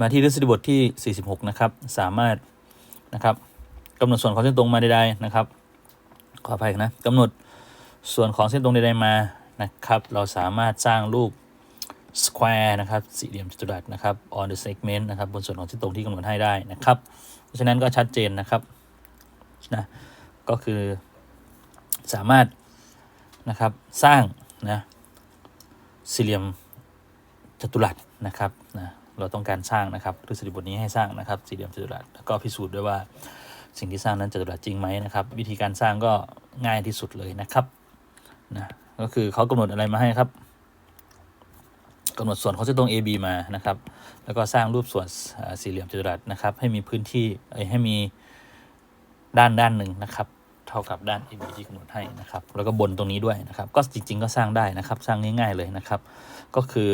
มาที่ทฤษฎีบทที่ 46 นะครับ สามารถนะครับกำหนดส่วนของเส้นตรงมาใดๆนะครับ ขออภัยนะกำหนดส่วนของเส้นตรงใดๆมานะครับ เราสามารถสร้างรูป square นะครับสี่เหลี่ยมจัตุรัสนะครับ on the segment นะครับบนส่วนของเส้นตรงที่กำหนดให้ได้นะครับ เพราะฉะนั้นก็ชัดเจนนะครับนะก็คือสามารถนะครับสร้างนะสี่เหลี่ยมจัตุรัสนะครับนะ เราต้องการสร้างนะครับทฤษฎีบทนี้ให้สร้างนะครับสี่เหลี่ยมจัตุรัสแล้วก็พิสูจน์ด้วยว่าสิ่งที่สร้างนั้นจัตุรัสจริงไหมนะครับ วิธีการสร้างก็ง่ายที่สุดเลยนะครับนะก็คือเขากำหนดอะไรมาให้ครับกำหนดส่วนของเส้นตรง AB มานะครับ แล้วก็สร้างรูปส่วนสี่เหลี่ยมจัตุรัสนะครับ ให้มีพื้นที่ให้มีด้านด้านหนึ่งนะครับ เท่ากับด้าน AB ที่กำหนดให้นะครับ แล้วก็บนตรงนี้ด้วยนะครับ ก็จริง ๆ ก็สร้างได้นะครับ สร้างง่าย ๆเลยนะครับ ก็คือ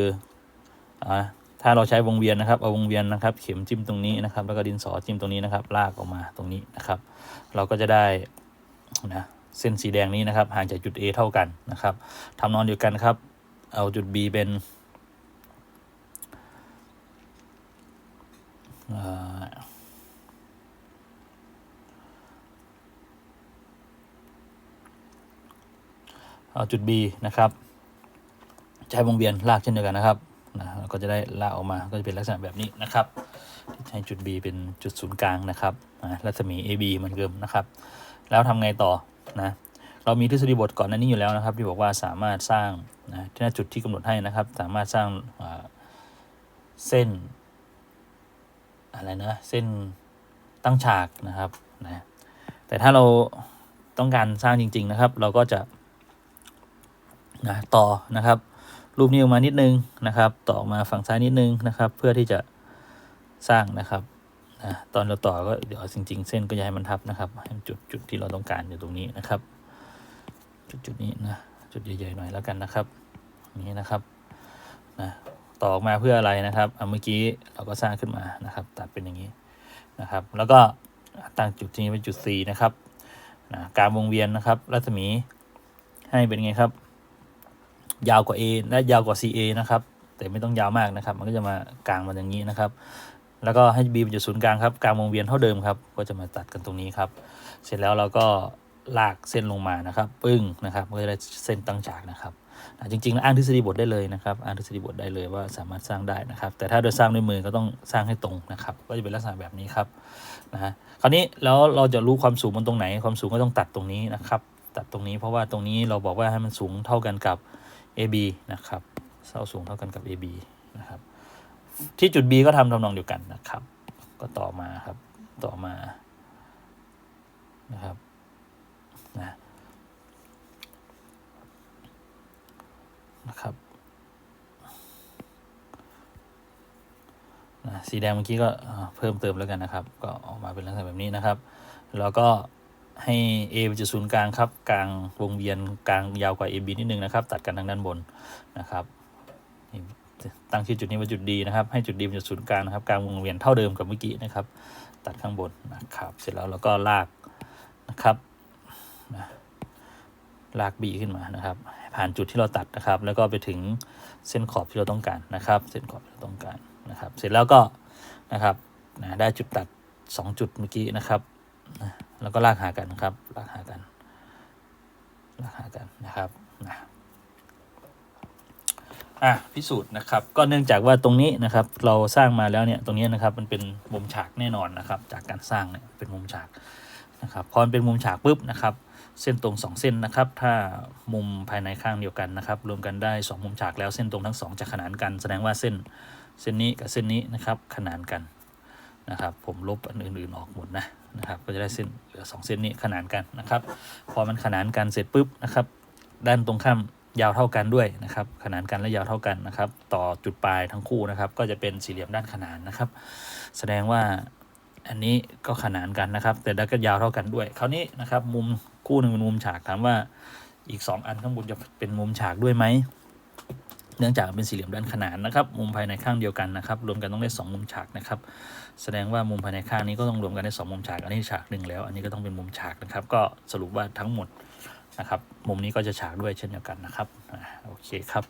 อ่า ถ้าเราใช้วงเวียนนะครับเอาวงเวียนนะครับ เข็มจิ้มตรงนี้นะครับ แล้วก็ดินสอจิ้มตรงนี้นะครับ ลากออกมาตรงนี้นะครับ เราก็จะได้นะเส้นสีแดงนี้นะครับห่างจากจุด A เท่ากันนะครับทำนองเดียวกันครับ เอาจุด B เป็นเอาจุด B นะครับ ใช้วงเวียนลากเช่นเดียวกันนะครับ ก็จะได้ลากออกมาก็จะเป็นลักษณะแบบนี้นะครับใช้จุด B เป็นจุดศูนย์กลางนะครับรัศมี AB เหมือนเดิมนะครับ แล้วทำไงต่อนะเรามีทฤษฎีบทก่อนหน้านี้อยู่แล้วนะครับ ที่บอกว่าสามารถสร้างนะที่น้าจุดที่กำหนดให้นะครับ สามารถสร้างเส้นอะไรนะเส้นตั้งฉากนะครับนะแต่ถ้าเราต้องการสร้างจริง ๆนะครับ เราก็จะนะต่อนะครับ รูปนี้ออกมานิดนึงนะครับ ต่อมาฝั่งซ้ายนิดนึงนะครับ เพื่อที่จะสร้างนะครับนะตอนเราต่อก็เดี๋ยวจริง ๆ เส้นก็อย่าให้มันทับนะครับให้มันจุดจุดที่เราต้องการอยู่ตรงนี้นะครับ จุดจุดนี้นะจุดใหญ่ๆหน่อยแล้วกันนะครับนี้นะครับนะต่อออกมาเพื่ออะไรนะครับเมื่อกี้เราก็สร้างขึ้นมานะครับ ตัดเป็นอย่างนี้นะครับ แล้วก็ตั้งจุดนี้เป็นจุด C นะครับนะการวงเวียนนะครับ รัศมีให้เป็นไงครับ ยาวกว่า A และยาวกว่า CA นะครับ แต่ไม่ต้องยาวมากนะครับ มันก็จะมากลางมันอย่างนี้นะครับ แล้วก็ให้ B เป็นจุดศูนย์กลางครับกลางวงเวียนเท่าเดิมครับ ก็จะมาตัดกันตรงนี้ครับ เสร็จแล้วเราก็ลากเส้นลงมานะครับ ปึ้งนะครับก็จะได้เส้นตั้งฉากนะครับจริงๆแล้วอ้างทฤษฎีบทได้เลยนะครับอ้างทฤษฎีบทได้เลยว่าสามารถสร้างได้นะครับ แต่ถ้าโดยสร้างด้วยมือก็ต้องสร้างให้ตรงนะครับ ก็จะเป็นลักษณะแบบนี้ครับนะฮะคราวนี้แล้วเราจะรู้ความสูงมันตรงไหน ความสูงก็ต้องตัดตรงนี้นะครับ ตัดตรงนี้เพราะว่าตรงนี้เราบอกว่าให้มันสูงเท่ากันกับ AB นะครับเส้าสูงเท่ากันกับ AB นะครับ ที่จุด B ก็ทำทำนองเดียวกันนะครับ ก็ต่อมาครับ ต่อมานะครับนะนะครับนะสีแดงเมื่อกี้ก็เพิ่มเติมแล้วกันนะครับ ก็ออกมาเป็นลักษณะแบบนี้นะครับ แล้วก็ ให้ A เป็นจุดศูนย์กลางครับ กลางวงเวียนกลางยาวกว่า AB นิดนึงนะครับ ตัดกันทางด้านบนนะครับตั้งชื่อจุดนี้ว่าจุด D นะครับ ให้จุด D เป็นจุดศูนย์กลางนะครับ กลางวงเวียนเท่าเดิมกับเมื่อกี้นะครับ ตัดข้างบนนะครับ เสร็จแล้วเราก็ลากนะครับลาก B ขึ้นมานะครับ ผ่านจุดที่เราตัดนะครับ แล้วก็ไปถึงเส้นขอบที่เราต้องการนะครับ เส้นขอบที่เราต้องการนะครับ เสร็จแล้วก็นะครับได้จุดตัด 2 จุดเมื่อกี้นะครับ แล้วก็ลากหากันนะครับ ลากหากัน ลากหากันนะครับนะอะพิสูจน์นะครับ ก็เนื่องจากว่าตรงนี้นะครับ เราสร้างมาแล้วเนี่ยตรงนี้นะครับมันเป็นมุมฉากแน่นอนนะครับ จากการสร้างเนี่ยเป็นมุมฉากนะครับพอเป็นมุมฉากปุ๊บนะครับ เส้นตรง 2 เส้นนะครับ ถ้ามุมภายในข้างเดียวกันนะครับ รวมกันได้ 2 มุมฉากแล้วเส้นตรงทั้งสองจะขนานกัน แสดงว่าเส้นเส้นนี้กับเส้นนี้นะครับ ขนานกันนะครับ ผมลบอันอื่นๆออกหมดนะ นะครับก็จะได้เส้นเหลือ2เส้นนี้ขนานกันนะครับ พอมันขนานกันเสร็จปุ๊บนะครับด้านตรงข้ามยาวเท่ากันด้วยนะครับขนานกันและยาวเท่ากันนะครับ ต่อจุดปลายทั้งคู่นะครับ ก็จะเป็นสี่เหลี่ยมด้านขนานนะครับ แสดงว่าอันนี้ก็ขนานกันนะครับ แต่ด้านก็ยาวเท่ากันด้วย คราวนี้นะครับ มุมคู่หนึ่งเป็นมุมฉากถามว่าอีก 2 อันข้างบนจะเป็นมุมฉากด้วยไหม เนื่องจากเป็นสี่เหลี่ยมด้านขนานนะครับมุมภายในข้างเดียวกันนะครับรวมกันต้องได้ 2 มุมฉากนะครับแสดงว่ามุมภายในข้างนี้ก็ต้องรวมกันได้ 2 มุมฉากอันนี้ฉากหนึ่งแล้ว อันนี้ก็ต้องเป็นมุมฉากนะครับ ก็สรุปว่าทั้งหมดนะครับมุมนี้ก็จะฉากด้วยเช่นเดียวกันนะครับโอเคครับ